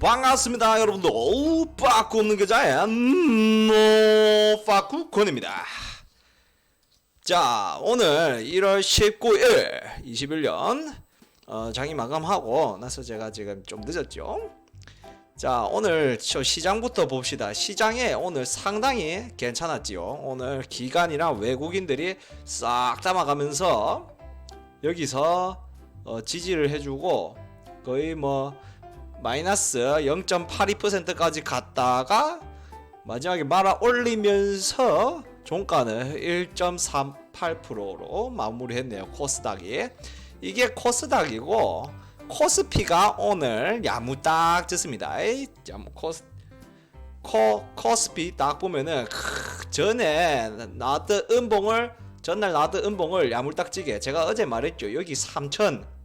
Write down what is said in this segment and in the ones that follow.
반갑습니다 여러분들. 오 빠꾸 없는 계좌의 노 빠꾸 권입니다. 자 오늘 1월 19일 21년 어, 장이 마감하고 나서 제가 지금 좀 늦었죠? 자 오늘 저 시장부터 봅시다. 시장에 오늘 상당히 괜찮았지요. 오늘 기관이랑 외국인들이 싹 담아가면서 여기서 어, 지지를 해주고 거의 뭐 마이너스 0.82%까지 갔다가 마지막에 말아 올리면서 종가는 1.38%로 마무리했네요 코스닥이. 이게 코스닥이고 코스피가 오늘 야무딱 졌습니다. 코스 코 코스피 딱 보면은 크, 전에 나왔던 음봉을 전날 나왔던 음봉을 야물딱지게 제가 어제 말했죠. 여기 3천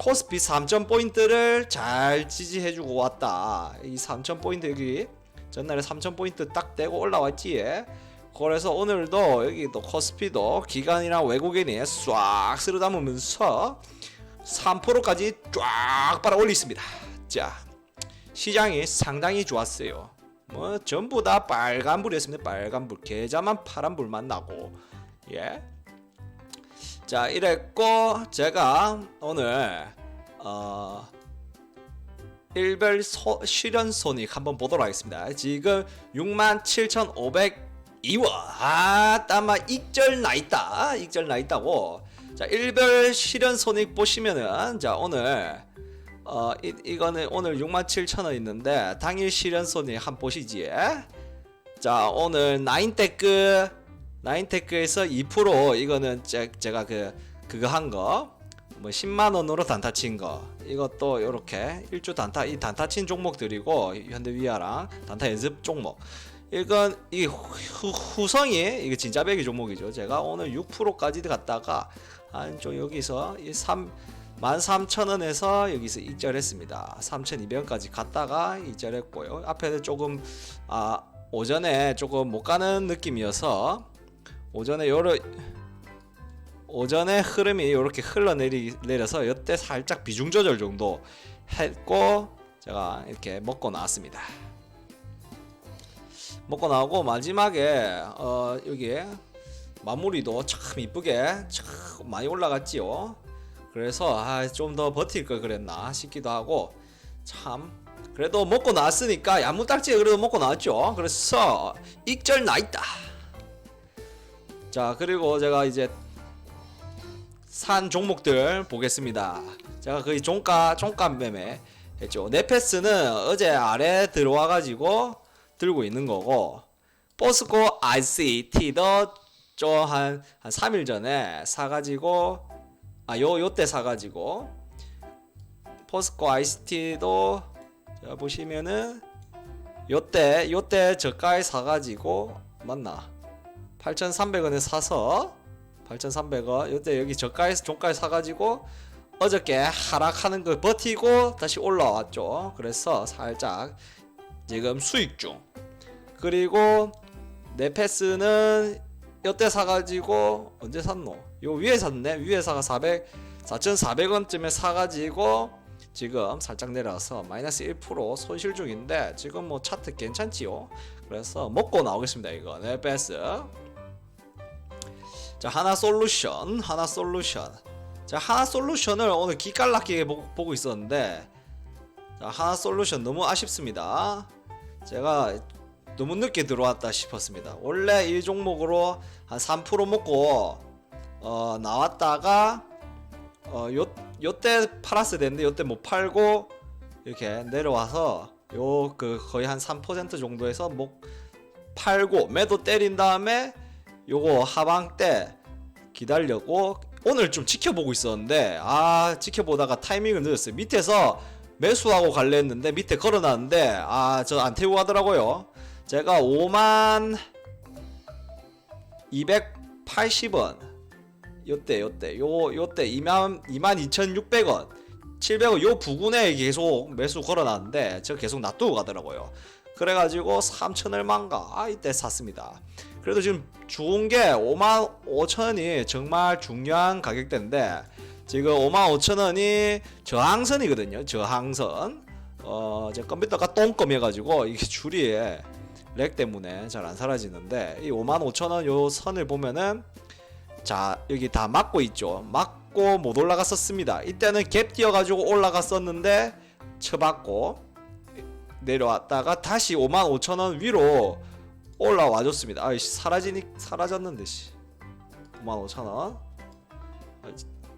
코스피 3천 포인트를 잘 지지해주고 왔다 이 3천 포인트 여기 전날에 3천 포인트 딱 떼고 올라왔지 그래서 오늘도 여기 또 코스피도 기관이랑 외국인이 싹 쓸어 담으면서 3%까지 쫙 빨아 올리습니다 자 시장이 상당히 좋았어요. 뭐 전부 다 빨간불이었습니다. 빨간불. 계좌만 파란불만 나고. 예. 자, 이랬고 제가 오늘 어 일별 소, 실현 손익 한번 보도록 하겠습니다. 지금 67,502원. 아, 따마 익절 나 있다. 익절 나 있다고. 자, 일별 실현 손익 보시면은 자, 오늘 어 이, 이거는 오늘 67,000원 있는데 당일 실현 손익 한 보시지. 자 오늘 나인테크 나인테크에서 2% 이거는 제, 제가 그 그거 한 거. 뭐 10만 원으로 단타 친 거. 이것도 요렇게 일주 단타 이 단타 친 종목들이고 현대위아랑 단타 연습 종목. 이건 이 후, 후성이 이게 진짜 배기 종목이죠. 제가 오늘 6%까지 갔다가 한쪽 여기서 이 3, 13,000원에서 여기서 익절했습니다. 3,200원까지 갔다가 익절했고요. 앞에는 조금 아 오전에 조금 못 가는 느낌이어서 오전에 요러 오전에 흐름이 이렇게 흘러내리 내려서 이때 살짝 비중 조절 정도 했고 제가 이렇게 먹고 나왔습니다. 먹고 나오고 마지막에 어 여기 마무리도 참 이쁘게 참 많이 올라갔지요. 그래서 아, 좀 더 버틸 걸 그랬나 싶기도 하고 참 그래도 먹고 나왔으니까 야무딱지게 그래도 먹고 나왔죠. 그래서 익절 나 있다. 자 그리고 제가 이제 산 종목들 보겠습니다. 제가 거의 종가 종가 매매 했죠. 네페스는 어제 아래 들어와 가지고 들고 있는 거고 포스코 ICT도 좀한한 3일 전에 사 가지고 아 요 요때 사 가지고 포스코 ICT도 자 보시면은 요때 요때 저가에 사 가지고 맞나? 8,300원에 사서 8,300원 요때 여기 저가에서 종가에 사 가지고 어저께 하락하는 걸 버티고 다시 올라왔죠. 그래서 살짝 지금 수익 중. 그리고 네페스는 요때 사가지고 언제 샀노? 요 위에 샀네. 위에 사가 400 4,400원쯤에 사가지고 지금 살짝 내려서 마이너스 1% 손실 중인데 지금 뭐 차트 괜찮지요? 그래서 먹고 나오겠습니다 이거 네페스. 자 하나 솔루션 하나 솔루션. 자 하나 솔루션을 오늘 기깔나게 보- 보고 있었는데 자 하나 솔루션 너무 아쉽습니다. 제가 너무 늦게 들어왔다 싶었습니다. 원래 이 종목으로 한 3% 먹고 어 나왔다가 어 요 요때 팔았어야 되는데 요때 못 팔고 이렇게 내려와서 요 그 거의 한 3% 정도에서 목 팔고 매도 때린 다음에 요거 하방 때 기다려고 오늘 좀 지켜보고 있었는데 아 지켜보다가 타이밍을 늦었어요. 밑에서 매수하고 갈래 했는데 밑에 걸어놨는데 아 저 안 태우고 가더라고요. 제가 5만 280원. 요때 요때 요 요때 2만 2만 2,600원. 700원 요 부근에 계속 매수 걸어놨는데 저 계속 놔두고 가더라고요. 그래가지고 3천 얼마인가 아, 이때 샀습니다 그래도 지금 좋은 게 5만 5천 원이 정말 중요한 가격대인데 지금 5만 5천 원이 저항선이거든요 저항선 어, 제 컴퓨터가 똥껌해가지고 이게 줄이 렉 때문에 잘 안 사라지는데 이 55,000원 요 선을 보면은 자 여기 다 막고 있죠. 막고 못 올라갔었습니다. 이때는 갭 뛰어가지고 올라갔었는데 쳐받고 내려왔다가 다시 55,000원 위로 올라와줬습니다. 아이씨 사라지니 사라졌는데 씨. 55,000원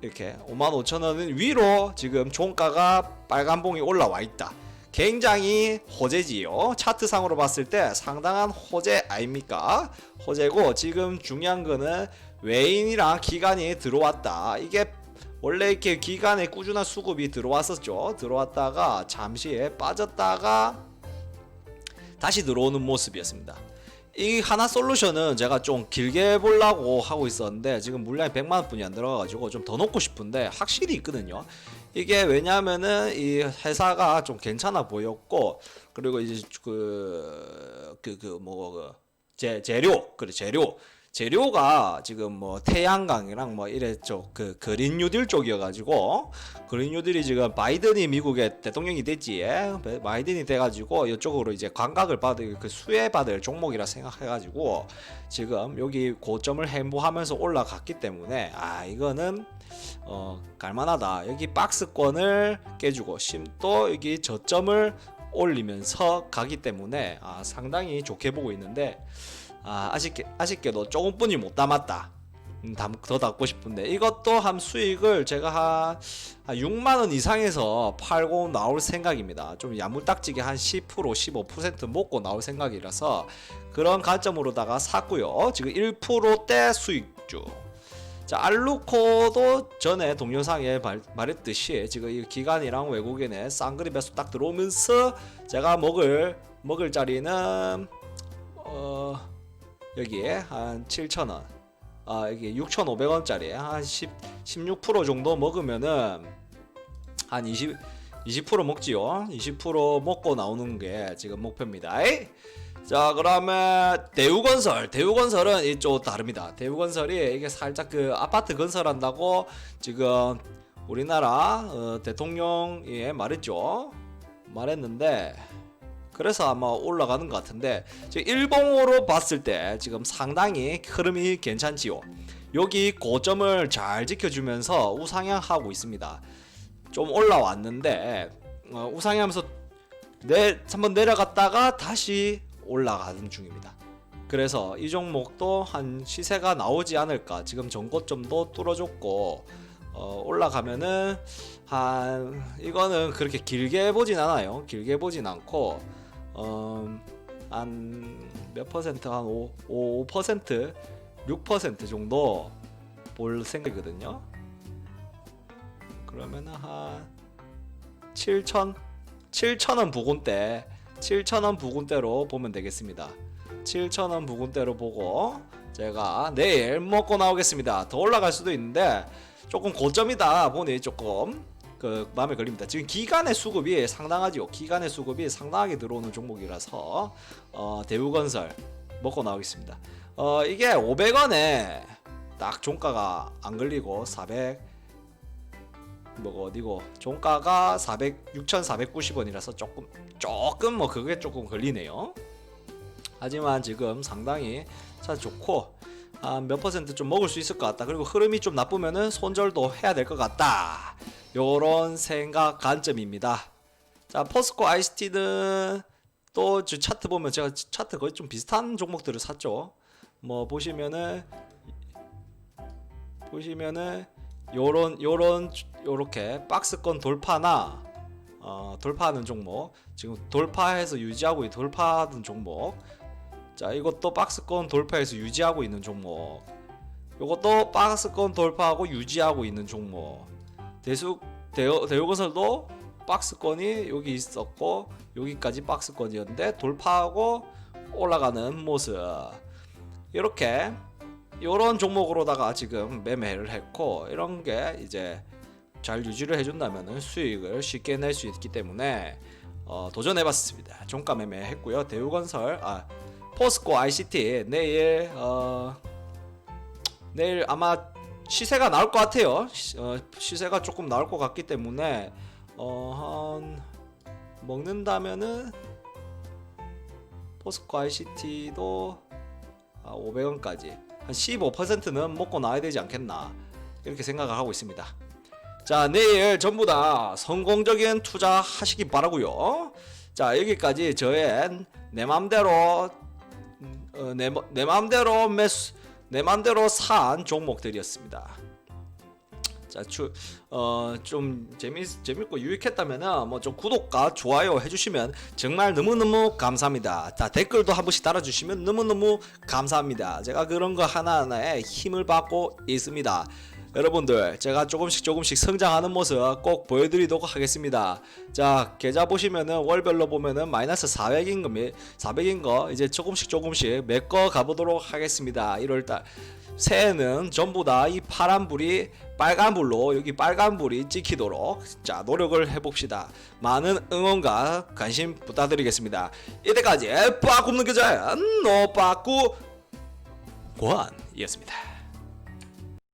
이렇게 55,000원은 위로 지금 종가가 빨간 봉이 올라와 있다. 굉장히 호재지요. 차트상으로 봤을 때 상당한 호재 아닙니까? 호재고 지금 중요한 거는 외인이랑 기관이 들어왔다. 이게 원래 이렇게 기간에 꾸준한 수급이 들어왔었죠. 들어왔다가 잠시 빠졌다가 다시 들어오는 모습이었습니다. 이 하나 솔루션은 제가 좀 길게 보려고 하고 있었는데 지금 물량이 100만 원뿐이 안 들어가가지고 좀 더 넣고 싶은데 확실히 있거든요. 이게 왜냐하면은 이 회사가 좀 괜찮아 보였고 그리고 이제 그 그 그뭐 재 재료 그래 재료 재료가 지금 뭐 태양광이랑 뭐 이래 쪽그 그린 뉴딜 쪽이어가지고 그린 뉴딜이 지금 바이든이 미국의 대통령이 됐지. 바이든이 돼가지고 이쪽으로 이제 감각을 받을 그 수혜 받을 종목이라 생각해가지고 지금 여기 고점을 행보하면서 올라갔기 때문에 아 이거는 어 갈만하다. 여기 박스권을 깨주고 심또 여기 저점을 올리면서 가기 때문에 아 상당히 좋게 보고 있는데 아, 아쉽게, 아쉽게도 조금뿐이 못 담았다. 음, 담, 더 담고 싶은데 이것도 한 수익을 제가 한, 한 6만 원 이상에서 팔고 나올 생각입니다. 좀 야무딱지게 한 10% 15% 먹고 나올 생각이라서 그런 관점으로다가 샀고요. 지금 1%대 수익주. 자 알루코도 전에 동영상에 말, 말했듯이 지금 이 기간이랑 외국인의 쌍그리 배수 딱 들어오면서 제가 먹을 먹을 자리는 어 여기에 한 7,000원. 아, 여기 6,500원짜리 한 10, 16% 정도 먹으면은 한 20, 20% 먹지요. 20% 먹고 나오는 게 지금 목표입니다. 에이? 자, 그러면 대우건설. 대우건설은 이쪽 다릅니다. 대우건설이 이게 살짝 그 아파트 건설한다고 지금 우리나라 어, 대통령이 말했죠. 말했는데 그래서 아마 올라가는 것 같은데 지금 일봉으로 봤을 때 지금 상당히 흐름이 괜찮지요. 여기 고점을 잘 지켜주면서 우상향하고 있습니다. 좀 올라왔는데 어, 우상향하면서 내 한번 내려갔다가 다시 올라가는 중입니다. 그래서 이 종목도 한 시세가 나오지 않을까. 지금 전고점도 뚫어줬고 어, 올라가면은 한 이거는 그렇게 길게 보진 않아요. 길게 보진 않고 어, 한몇 퍼센트 한 5, 5%, 6% 정도 볼 생각이거든요. 그러면 한 7천 7천 원 부근대 7천 원 부근대로 보면 되겠습니다. 7천 원 부근대로 보고 제가 내일 먹고 나오겠습니다. 더 올라갈 수도 있는데 조금 고점이다 보니 조금 그 마음에 걸립니다. 지금 기간의 수급이 상당하죠. 기간의 수급이 상당하게 들어오는 종목이라서 어, 대우건설 먹고 나오겠습니다. 어, 이게 500원에 딱 종가가 안 걸리고 400 뭐가 어디고 종가가 400 6,490원이라서 조금 조금 뭐 그게 조금 걸리네요. 하지만 지금 상당히 참 좋고 한몇 퍼센트 좀 먹을 수 있을 것 같다. 그리고 흐름이 좀 나쁘면은 손절도 해야 될 것 같다. 요런 생각 관점입니다. 자, 포스코 ICT는 또 차트 보면 제가 차트 거의 좀 비슷한 종목들을 샀죠. 뭐 보시면은 보시면은 요런 요런 요렇게 박스권 돌파나 어, 돌파하는 종목 지금 돌파해서 유지하고 돌파하는 종목 자 이것도 박스권 돌파해서 유지하고 있는 종목 요것도 박스권 돌파하고 유지하고 있는 종목 대수 대우 대우건설도 박스권이 여기 있었고 여기까지 박스권이었는데 돌파하고 올라가는 모습 이렇게 이런 종목으로다가 지금 매매를 했고 이런 게 이제 잘 유지를 해준다면 수익을 쉽게 낼 수 있기 때문에 어, 도전해봤습니다. 종가 매매했고요. 대우건설, 아 포스코 ICT 내일 어, 내일 아마 시세가 나올 것 같아요. 시, 어, 시세가 조금 나올 것 같기 때문에 어, 한 먹는다면은 포스코 ICT도 아, 500원까지 한 15%는 먹고 나와야 되지 않겠나 이렇게 생각을 하고 있습니다. 자 내일 전부 다 성공적인 투자 하시기 바라고요. 자 여기까지 저의 내 맘대로 음, 어, 내, 마- 내 맘대로 매수 내 맘대로 산 종목들이었습니다. 자, 추, 어, 좀 재미 재밌고 유익했다면은 뭐 좀 구독과 좋아요 해주시면 정말 너무 너무 감사합니다. 자, 댓글도 한 번씩 달아주시면 너무 너무 감사합니다. 제가 그런 거 하나 하나에 힘을 받고 있습니다. 여러분들, 제가 조금씩 조금씩 성장하는 모습 꼭 보여드리도록 하겠습니다. 자, 계좌 보시면은 월별로 보면은 마이너스 400인 거, 400인 거 이제 조금씩 조금씩 메꿔 가보도록 하겠습니다. 1월달. 새해는 전부 다 이 파란불이 빨간불로 여기 빨간불이 찍히도록 자 노력을 해봅시다 많은 응원과 관심 부탁드리겠습니다 이때까지 빠꾸 없는 교자 노빠꾸 고한이었습니다